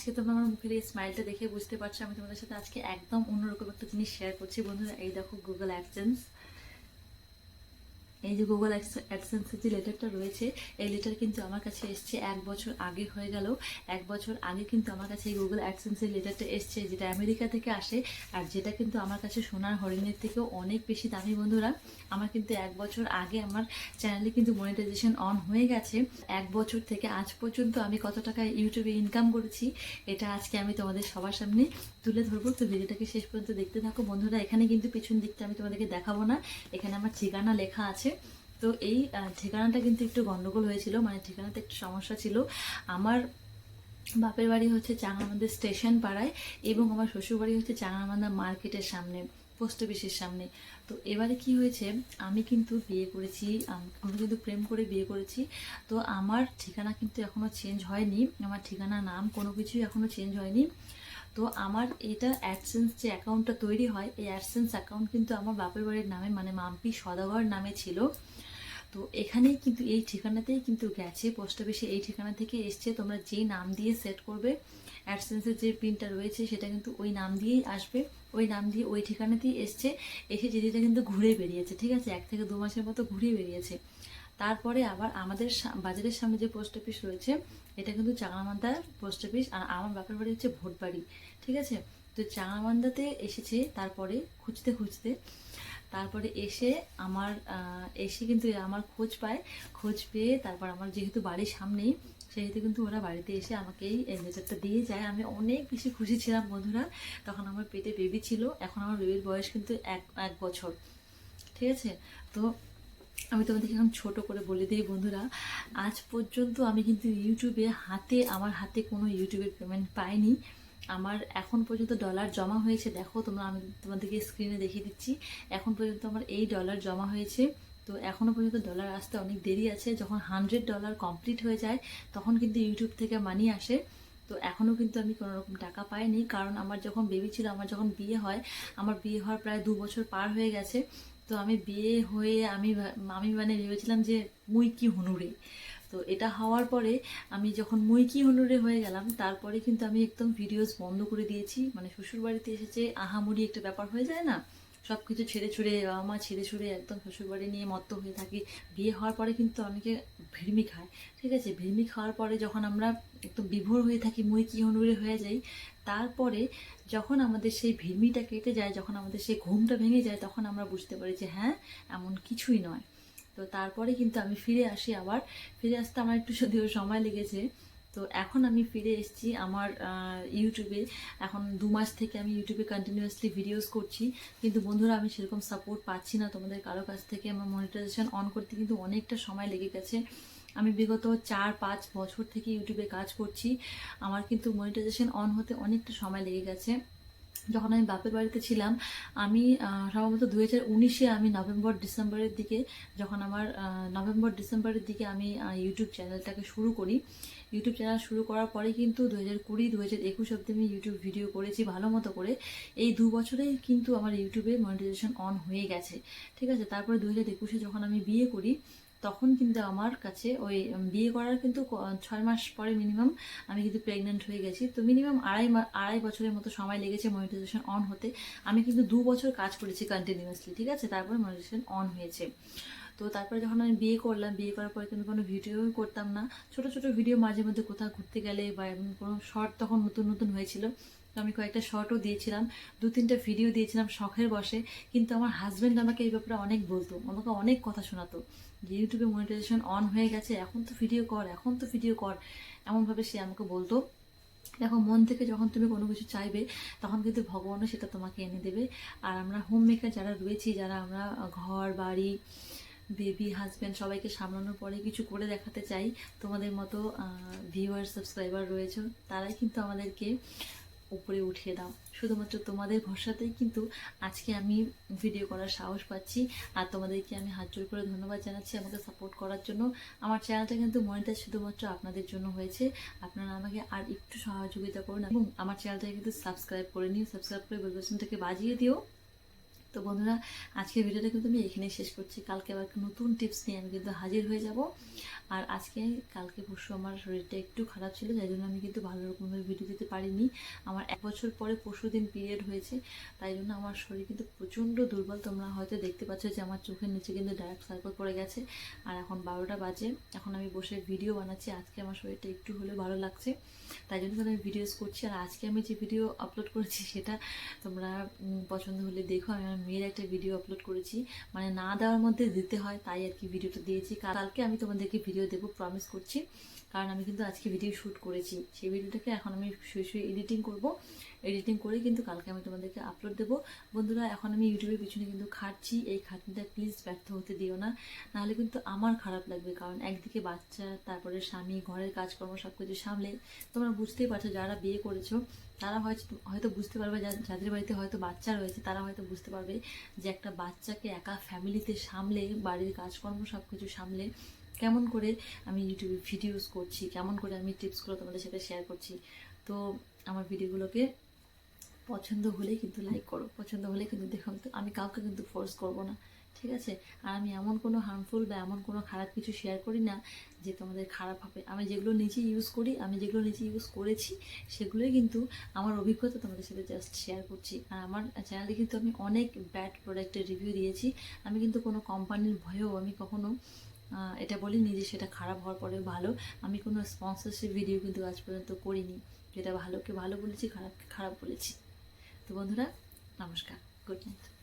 আজকে তোমরা আমার মুখের এই স্মাইলটা দেখে বুঝতে পারছ, আমি তোমাদের সাথে আজকে একদম অন্যরকম একটা জিনিস শেয়ার করছি। বন্ধুরা, এই দেখো গুগল অ্যাডসেন্স এই যে গুগল অ্যাডসেন্সের যে লেটারটা রয়েছে, এই লেটার কিন্তু আমার কাছে এসছে এক বছর আগে হয়ে গেল। এক বছর আগে কিন্তু আমার কাছে এই গুগল অ্যাডসেন্সের লেটারটা এসছে, যেটা আমেরিকা থেকে আসে, আর যেটা কিন্তু আমার কাছে সোনার হরিণের থেকেও অনেক বেশি দামি বন্ধুরা। আমার কিন্তু এক বছর আগে আমার চ্যানেলে কিন্তু মনিটাইজেশন অন হয়ে গেছে। এক বছর থেকে আজ পর্যন্ত আমি কত টাকা ইউটিউবে ইনকাম করেছি, এটা আজকে আমি তোমাদের সবার সামনে তুলে ধরবো। তো ভিডিওটাকে শেষ পর্যন্ত দেখতে থাকো। বন্ধুরা, এখানে কিন্তু পিছন দিকটা আমি তোমাদেরকে দেখাবো না। এখানে আমার ঠিকানা লেখা আছে। তো এই ঠিকানাটা কিন্তু একটু গন্ডগোল হয়েছিল মানে ঠিকানাতে একটু সমস্যা ছিল। আমার বাপের বাড়ি হচ্ছে চাঙামান্দা স্টেশন পাড়ায় এবং আমার শ্বশুর বাড়ি হচ্ছে চাঙামান্দা মার্কেটের সামনে, পোস্ট অফিসের সামনে। তো এবারে কি হয়েছে, আমি কিন্তু বিয়ে করেছি আমি কিন্তু প্রেম করে বিয়ে করেছি। তো আমার ঠিকানা কিন্তু এখনও চেঞ্জ হয়নি, আমার ঠিকানা নাম কোনো কিছুই এখনও চেঞ্জ হয়নি। তো আমার এটা অ্যাডসেন্স যে অ্যাকাউন্টটা তৈরি হয়, এই অ্যাডসেন্স অ্যাকাউন্ট কিন্তু আমার বাপের বাড়ির নামে মানে মাম্পি সদাগর নামে ছিল। তো এখানেই কিন্তু এই ঠিকানাতেই কিন্তু গেছে পোস্ট অফিসে এই ঠিকানা থেকে এসছে। তোমরা যেই নাম দিয়ে সেট করবে অ্যাডসেন্সের যে পিনটা রয়েছে, সেটা কিন্তু ওই নাম দিয়েই আসবে। ওই নাম দিয়ে ওই ঠিকানাতেই এসছে। এসে জিনিসটা কিন্তু ঘুরে বেরিয়েছে, ঠিক আছে? এক থেকে দু মাসের মতো ঘুরে বেরিয়েছে। তারপরে আবার আমাদের বাজারের সামনে যে পোস্ট অফিস রয়েছে, এটা কিন্তু চাঙামান্দার পোস্ট অফিস আর আমার বাপের বাড়ি হচ্ছে ভোটবাড়ি, ঠিক আছে? তো চাঙামান্দাতে এসেছে তারপরে খুঁজতে খুঁজতে, তারপরে এসে আমার এসে কিন্তু আমার খোঁজ পায়, খোঁজ পেয়ে তারপর আমার যেহেতু বাড়ির সামনেই, সেহেতু কিন্তু ওরা বাড়িতে এসে আমাকে এই লেটারটা দিয়ে যায়। আমি অনেক বেশি খুশি ছিলাম বন্ধুরা, তখন আমার পেটে বেবি ছিল, এখন আমার বেবির বয়স কিন্তু এক এক বছর, ঠিক আছে? তো আমি তোমাদেরকে এখন ছোট করে বলে দিই, বন্ধুরা। আজ পর্যন্ত আমি কিন্তু ইউটিউবে হাতে, আমার হাতে কোনো ইউটিউবের পেমেন্ট পাইনি। আমার এখন পর্যন্ত ডলার জমা হয়েছে। দেখো, তোমরা আমি তোমাদেরকে স্ক্রিনে দেখিয়ে দিচ্ছি। এখন পর্যন্ত আমার এই ডলার জমা হয়েছে। তো এখনও পর্যন্ত ডলার আসতে অনেক দেরি আছে। যখন হান্ড্রেড ডলার কমপ্লিট হয়ে যায়, তখন কিন্তু ইউটিউব থেকে মানি আসে। তো এখনও কিন্তু আমি কোনো রকম টাকা পাইনি। কারণ আমার যখন বেবি ছিল, আমার যখন বিয়ে হয়, আমার বিয়ে হওয়ার প্রায় দু বছর পার হয়ে গেছে। তো আমি বিয়ে হয়ে আমি আমি মানে ভেবেছিলাম যে মুই কি হনুরে। তো এটা হওয়ার পরে আমি যখন মুই কি হনুরে হয়ে গেলাম, তারপরে কিন্তু আমি একদম ভিডিওস বন্ধ করে দিয়েছি। মানে শ্বশুরবাড়িতে এসেছে আহামুড়ি একটা ব্যাপার হয়ে যায় না? সব কিছু ছেড়ে ছুড়ে বাবা মা ছেড়ে ছুড়ে একদম শ্বশুরবাড়ি নিয়ে মত্ত হয়ে থাকি। বিয়ে হওয়ার পরে কিন্তু অনেকে ভিড়মি খায়, ঠিক আছে? ভিড়মি খাওয়ার পরে যখন আমরা একদম বিভোর হয়ে থাকি, মুই কি হনুরে হয়ে যাই, তারপরে যখন আমাদের সেই ভিড়মিটা কেটে যায়, যখন আমাদের সেই ঘুমটা ভেঙে যায়, তখন আমরা বুঝতে পারি যে হ্যাঁ এমন কিছুই নয়। তো তারপরে কিন্তু আমি ফিরে আসি আবার। ফিরে আসতে আমার একটু যদিও সময় লেগেছে তো এখন আমি ফিরে এসেছি আমার ইউটিউবে এখন দু মাস থেকে আমি ইউটিউবে কন্টিনিউয়াসলি ভিডিওস করছি। কিন্তু বন্ধুরা, আমি সেরকম সাপোর্ট পাচ্ছি না তোমাদের কারও কাছ থেকে। আমার মনিটাইজেশন অন করতে কিন্তু অনেকটা সময় লেগে গেছে। আমি বিগত চার, পাঁচ বছর থেকে ইউটিউবে কাজ করছি। আমার কিন্তু মনিটাইজেশন অন হতে অনেকটা সময় লেগে গেছে। যখন আমি বাপের বাড়িতে ছিলাম, আমি সম্ভবত দু হাজার উনিশে আমি নভেম্বর, ডিসেম্বরের দিকে যখন আমার নভেম্বর, ডিসেম্বরের দিকে আমি ইউটিউব চ্যানেলটাকে শুরু করি। ইউটিউব চ্যানেল শুরু করার পরে কিন্তু দু হাজার কুড়ি দু হাজার একুশ অব্দি আমি ইউটিউব ভিডিও করেছি ভালো মতো করে। এই দু বছরেই কিন্তু আমার ইউটিউবে মনিটাইজেশন অন হয়ে গেছে। ঠিক আছে? তারপরে দু হাজার একুশে যখন আমি বিয়ে করি তখন কিন্তু আমার কাছে ওই বিয়ে করার কিন্তু ছয় মাস পরে মিনিমাম আমি কিন্তু প্রেগনেন্ট হয়ে গেছি। তো মিনিমাম আড়াই আড়াই বছরের মতো সময় লেগেছে মনিটাইজেশন অন হতে। আমি কিন্তু দু বছর কাজ করেছি কন্টিনিউয়াসলি ঠিক আছে? তারপরে মনিটাইজেশন অন হয়েছে। তো তারপরে যখন আমি বিয়ে করলাম, বিয়ে করার পরে কিন্তু কোনো ভিডিও করতাম না। ছোট ছোট ভিডিও মাঝে মধ্যে কোথাও ঘুরতে গেলে বা কোনো শর্ট তখন নতুন নতুন হয়েছিল। তো আমি কয়েকটা শর্টও দিয়েছিলাম দু তিনটা ভিডিও দিয়েছিলাম শখের বসে কিন্তু আমার হাজব্যান্ড আমাকে এই ব্যাপারে অনেক বলতো, আমাকে অনেক কথা শোনাতো যে ইউটিউবে মনিটাইজেশন অন হয়ে গেছে, এখন তো ভিডিও কর, এখন তো ভিডিও কর। এমনভাবে সে আমাকে বলতো। দেখো, মন থেকে যখন তুমি কোনো কিছু চাইবে, তখন কিন্তু ভগবানও সেটা তোমাকে এনে দেবে। আর আমরা হোম মেকার যারা রয়েছি, যারা আমরা ঘর, বাড়ি বেবি হাজব্যান্ড সবাইকে সামলানোর পরে কিছু করে দেখাতে চাই, তোমাদের মতো ভিউয়ার সাবস্ক্রাইবার রয়েছে, তারাই কিন্তু আমাদেরকে উপরে উঠিয়ে দাও। শুধুমাত্র তোমাদের ভরসাতেই কিন্তু আজকে আমি ভিডিও করার সাহস পাচ্ছি। আর তোমাদেরকে আমি হাত জোর করে ধন্যবাদ জানাচ্ছি আমাকে সাপোর্ট করার জন্য। আমার চ্যানেলটা কিন্তু মনিটাইজ শুধুমাত্র আপনাদের জন্য হয়েছে। আপনারা আমাকে আর একটু সহযোগিতা করুন এবং আমার চ্যানেলটাকে কিন্তু সাবস্ক্রাইব করে নিও। সাবস্ক্রাইব করে বেলবেশনটাকে বাজিয়ে দিও। তো বন্ধুরা, আজকের ভিডিওটা কিন্তু আমি এখানেই শেষ করছি। কালকে আবার নতুন টিপস নিয়ে আমি কিন্তু হাজির হয়ে যাব। আর আজকে, কালকে পরশু আমার শরীরটা একটু খারাপ ছিল, যাই জন্য আমি কিন্তু ভালো রকমভাবে ভিডিও দিতে পারিনি। আমার এক বছর পরে পরশু দিন পিরিয়ড হয়েছে, তাই জন্য আমার শরীর কিন্তু প্রচণ্ড দুর্বল। তোমরা হয়তো দেখতে পাচ্ছ যে আমার চোখের নিচে কিন্তু ডার্ক সার্কেল পড়ে গেছে। আর এখন বারোটা বাজে, এখন আমি বসে ভিডিও বানাচ্ছি। আজকে আমার শরীরটা একটু হলেও ভালো লাগছে, তাই জন্য কিন্তু আমি ভিডিওস করছি। আর আজকে আমি যে ভিডিও আপলোড করেছি, সেটা তোমরা পছন্দ হলে দেখো। আমি মেয়ের একটা ভিডিও আপলোড করেছি। মানে না দেওয়ার মধ্যে দিতে হয়, তাই আর কি ভিডিওটা দিয়েছি। কালকে আমি তোমাদেরকে ভিডিও দেবো প্রমিস করছি। কারণ আমি কিন্তু আজকে ভিডিও শ্যুট করেছি। সেই ভিডিওটাকে এখন আমি শুয়ে শুয়ে এডিটিং করব। এডিটিং করে কিন্তু কালকে আমি তোমাদেরকে আপলোড দেবো। বন্ধুরা, এখন আমি ইউটিউবের পিছনে কিন্তু খাটছি। এই খাটনিটা প্লিজ ব্যর্থ হতে দিও না। নাহলে কিন্তু আমার খারাপ লাগবে। কারণ একদিকে বাচ্চা, তারপরে স্বামী, ঘরের কাজকর্ম সব কিছু সামলে তোমরা বুঝতেই পারছ, যারা বিয়ে করেছ তারা হয়তো বুঝতে পারবে যাদের বাড়িতে হয়তো বাচ্চা রয়েছে, তারা হয়তো বুঝতে পারবে যে একটা বাচ্চাকে একা ফ্যামিলিতে সামলে, বাড়ির কাজকর্ম সব কিছু সামলে কেমন করে আমি ইউটিউবে ভিডিওস করছি, কেমন করে আমি টিপসগুলো তোমাদের সাথে শেয়ার করছি। তো আমার ভিডিওগুলোকে পছন্দ হলেই কিন্তু লাইক করো, পছন্দ হলে কিন্তু দেখো আমি কাউকে কিন্তু ফোর্স করব না। ঠিক আছে? আর আমি এমন কোনো হার্মফুল বা এমন কোনো খারাপ কিছু শেয়ার করি না যে তোমাদের খারাপ হবে। আমি যেগুলো নিজে ইউজ করি, আমি যেগুলো নিজে ইউজ করেছি, সেগুলোই কিন্তু আমার অভিজ্ঞতা তোমাদের সাথে জাস্ট শেয়ার করছি। আর আমার চ্যানেলে কিন্তু আমি অনেক ব্যাড প্রোডাক্টের রিভিউ দিয়েছি। আমি কিন্তু কোনো কোম্পানির ভয়েও আমি কখনো এটা বলি নিজে সেটা খারাপ হওয়ার পরে ভালো। আমি কোনো স্পন্সরশিপ ভিডিও কিন্তু আজ পর্যন্ত করিনি। যেটা ভালোকে ভালো বলেছি, খারাপকে খারাপ বলেছি। তো বন্ধুরা, নমস্কার। Good night